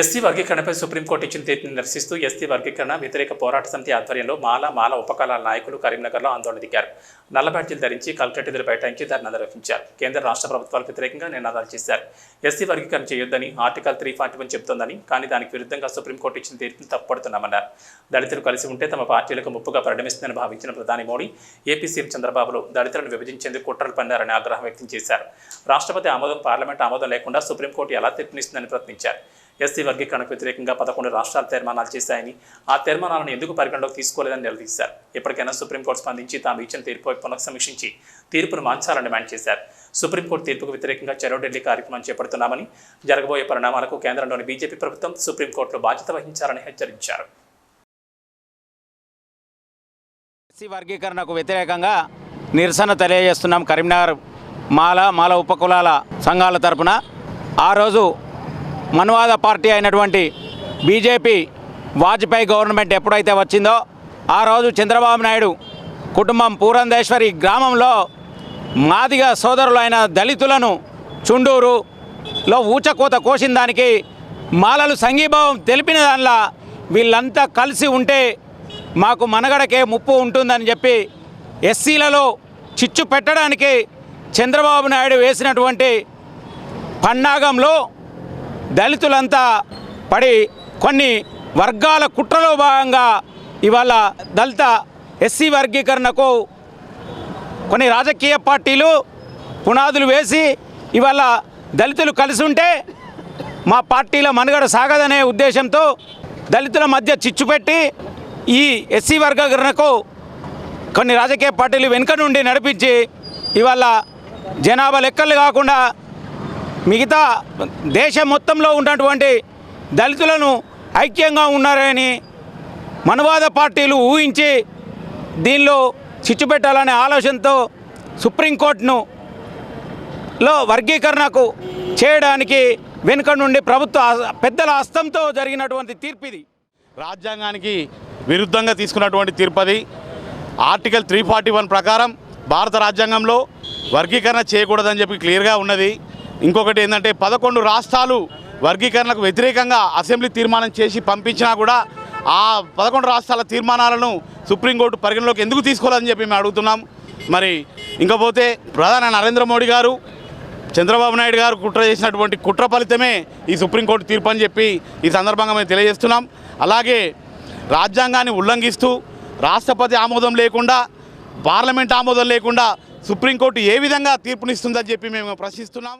SC వర్గీకరణపై supreme court ఇచ్చిన తీర్పును నిరసిస్తూ ఎస్సీ వర్గీకరణ వ్యతిరేక పోరాట సమితి ఆధ్వర్యంలో మాల మాల ఉపకాలాల నాయకులు కరీంనగర్లో ఆందోళన దిగారు. నల్ల బ్యాడ్జీలు ధరించి కలెక్టరేట్ ఎదురు బైఠాయించి ధర్నా నిర్వహించారు. కేంద్ర రాష్ట్ర ప్రభుత్వాలకు వ్యతిరేకంగా నినాదాలు చేశారు. ఎస్సీ వర్గీకరణ చేయొద్దని ఆర్టికల్ త్రీ ఫార్టీ వన్ చెబుతోందని కానీ దానికి విరుద్ధంగా సుప్రీంకోర్టు ఇచ్చిన తీర్పును తప్పుపడుతున్నామన్నారు దళితులు కలిసి ఉంటే తమ పార్టీలకు ముప్పుగా పరిణమిస్తుందని భావించిన ప్రధాని మోడీ ఏపీ సీఎం చంద్రబాబులు దళితులను విభజించేందుకు కుట్రలు పన్నారని ఆగ్రహం వ్యక్తం చేశారు. రాష్ట్రపతి ఆమోదం పార్లమెంట్ ఆమోదం లేకుండా సుప్రీంకోర్టు ఎలా తీర్పునిస్తుందని ప్రశ్నించారు. ఎస్సీ వర్గీకరణకు వ్యతిరేకంగా పదకొండు రాష్ట్రాలు తీర్మానాలు చేశాయని ఆ తీర్మానాలను ఎందుకు పరిగణలోకి తీసుకోలేదని నిలదీశారు. ఇప్పటికైనా సుప్రీంకోర్టు స్పందించి తాము ఇచ్చిన తీర్పుపై పునఃసమీక్షించి తీర్పును మార్చాలని డిమాండ్ చేశారు. సుప్రీంకోర్టు తీర్పుకు వ్యతిరేకంగా చెరో ఢిల్లీ కార్యక్రమం చేపడుతున్నామని జరగబోయే పరిణామాలకు కేంద్రంలోని బీజేపీ ప్రభుత్వం సుప్రీంకోర్టులో బాధ్యత వహించాలని హెచ్చరించారు. ఎస్సీ వర్గీకరణకు వ్యతిరేకంగా నిరసన తెలియజేస్తున్నాం కరీంనగర్ మాల మాల ఉపకులాల సంఘాల తరపున. ఆ రోజు మనువాద పార్టీ అయినటువంటి బీజేపీ వాజ్పేయి గవర్నమెంట్ ఎప్పుడైతే వచ్చిందో ఆ రోజు చంద్రబాబు నాయుడు కుటుంబం పూరంధేశ్వరి గ్రామంలో మాదిగ సోదరులైన దళితులను చుండూరులో ఊచకోత కోసిన దానికి మాలలు సంఘీభావం తెలిపిన దానిలా వీళ్ళంతా కలిసి ఉంటే మాకు మనగడకే ముప్పు ఉంటుందని చెప్పి ఎస్సీలలో చిచ్చు పెట్టడానికి చంద్రబాబు నాయుడు వేసినటువంటి పన్నాగంలో దళితులంతా పడి కొన్ని వర్గాల కుట్రలో భాగంగా ఇవాళ దళిత ఎస్సీ వర్గీకరణకు కొన్ని రాజకీయ పార్టీలు పునాదులు వేసి ఇవాళ దళితులు కలిసి ఉంటే మా పార్టీల మనుగడ సాగదనే ఉద్దేశంతో దళితుల మధ్య చిచ్చు పెట్టి ఈ ఎస్సీ వర్గీకరణకు కొన్ని రాజకీయ పార్టీలు వెనుక నుండి నడిపించి ఇవాళ జనాభా లెక్కలు కాకుండా మిగతా దేశం మొత్తంలో ఉన్నటువంటి దళితులను ఐక్యంగా ఉన్నారని మనువాద పార్టీలు ఊహించి దీనిలో చిచ్చు పెట్టాలనే ఆలోచనతో సుప్రీంకోర్టును లో వర్గీకరణకు చేయడానికి వెనుక నుండి ప్రభుత్వ పెద్దల హస్తంతో జరిగినటువంటి తీర్పు ఇది రాజ్యాంగానికి విరుద్ధంగా తీసుకున్నటువంటి తీర్పది. ఆర్టికల్ త్రీ ఫార్టీ వన్ ప్రకారం భారత రాజ్యాంగంలో వర్గీకరణ చేయకూడదని చెప్పి క్లియర్గా ఉన్నది. ఇంకొకటి ఏంటంటే పదకొండు రాష్ట్రాలు వర్గీకరణకు వ్యతిరేకంగా అసెంబ్లీ తీర్మానం చేసి పంపించినా కూడా ఆ పదకొండు రాష్ట్రాల తీర్మానాలను సుప్రీంకోర్టు పరిగణలోకి ఎందుకు తీసుకోవాలని చెప్పి మేము అడుగుతున్నాం. మరి ఇంకపోతే ప్రధాని నరేంద్ర మోడీ గారు చంద్రబాబు నాయుడు గారు కుట్ర చేసినటువంటి కుట్ర ఫలితమే ఈ సుప్రీంకోర్టు తీర్పు అని చెప్పి ఈ సందర్భంగా మేము తెలియజేస్తున్నాం. అలాగే రాజ్యాంగాన్ని ఉల్లంఘిస్తూ రాష్ట్రపతి ఆమోదం లేకుండా పార్లమెంట్ ఆమోదం లేకుండా సుప్రీంకోర్టు ఏ విధంగా తీర్పునిస్తుందని చెప్పి మేము ప్రశ్నిస్తున్నాం.